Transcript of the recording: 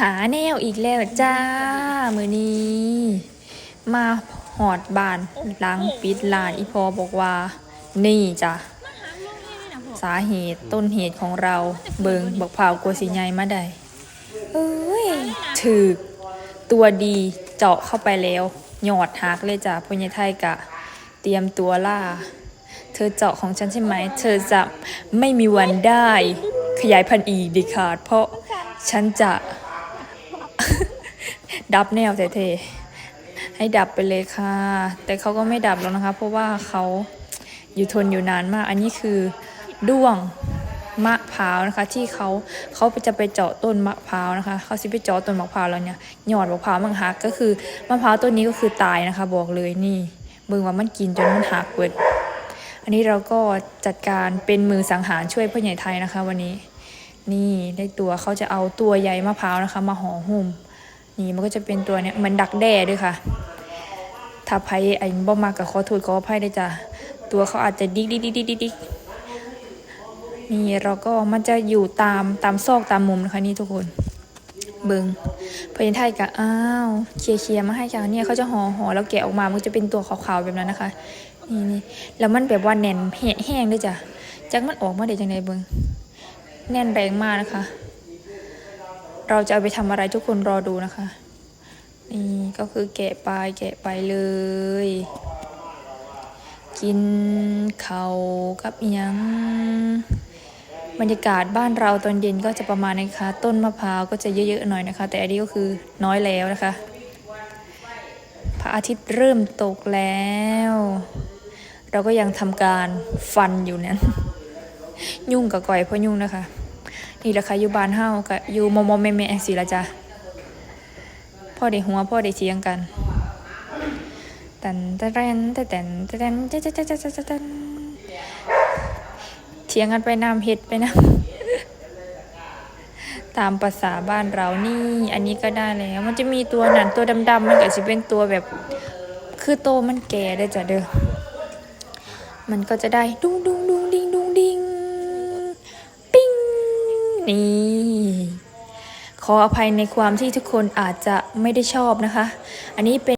หาแนวอีกแล้วจ้า มือนี้ มาหอดบานหล้างปิดลานอีพอบอกว่า นี่จ้ะสาเหตุต้นเหตุของเราเบิงบักพร้ากลัวสีใหญ่มาได้เอ้ยถือตัวดีเจาะเข้าไปแล้วหยอดหักเลยจ้ะพญไทยกะ เตรียมตัวล่า เธอเจาะของฉันใช่ไหม เธอจะไม่มีวันได้ ขยายพันธุ์อีกดิขาดเพราะฉันจะ ดับแนวเทๆให้ดับไปเลยค่ะ แต่เขาก็ไม่ดับแล้วนะคะ เพราะว่าเขาอยู่ทนอยู่นานมาก อันนี้คือด้วงมะพร้าวนะคะ ที่เขาเขาจะไปเจาะต้นมะพร้าวนะคะเขาสิไปเจาะต้นมะพร้าวแล้วเนี่ยหยอดมะพร้าวมันหักก็คือมะพร้าวต้นนี้ก็คือตายนะคะ บอกเลยนี่เบิ่งว่ามันกินจนมันหักเบิดอันนี้เราก็จัดการเป็นมือสังหารช่วยพ่อใหญ่ไทยนะคะ วันนี้ นี่ได้ตัวเขาจะเอาตัวใยมะพร้าวนะคะ มาห่อหุ้ม นี่มันก็จะเป็นตัวเนี้ยเหมันดักแด้ด้วยค่ะ ถ้าไพ่ไอ้บ่มากับขอโทษขออภัยด้จ้ะตัวเขาอาจจะดิกดิกดิกดิกดิกดิกนี่เราก็มันจะอยู่ตามตามซอกตามมุมนะคะนี่ทุกคน เบิงพยัญไทยกะอ้าวเคลียเคลียมาให้ค่ะเนี่ยเขาจะห่อห่อแล้วแกะออกมามันจะเป็นตัวขาวๆแบบนั้นนะคะนี่นี่แล้วมันแบบว่าแน่นแห้งด้วยจ้ะจากมันออกมาได้จังไดเบิงแน่นแรงมากนะคะ เราจะเอาไปทำอะไรทุกคนรอดูนะคะ นี่ก็คือแกะไปแกะไปเลย กินเขากับยังบรรยากาศบ้านเราตอนเย็นก็จะประมาณนี้นะคะ ต้นมะพร้าวก็จะเยอะๆหน่อยนะคะ แต่อันนี้ก็คือน้อยแล้วนะคะพระอาทิตย์เริ่มตกแล้ว เราก็ยังทำการฟันอยู่นั้น ยุ่งกับก่อยพราะยุ่งนะคะ นี่แหละค่ะอยู่บ้านเฮากับอยู่มอมอแม่แม่สิละจ้ะพ่อได้หัวพ่อได้เทียงกันตันตะแตนตะแตนตะแตนจ๊ะจ๊ะจ๊ะจ๊ะจ๊ะเทียงกันไปน้ำเห็ดไปน้ำตามภาษาบ้านเรานี่ อันนี้ก็ได้แล้ว มันจะมีตัวหนันตัวดำๆมันก็จะเป็นตัวแบบ คือโตมันแก่ได้จ้ะเด้อมันก็จะได้ดุงดุงดุงดิงดุงดิง นี่ขออภัยในความที่ทุกคนอาจจะไม่ได้ชอบนะคะ อันนี้เป็น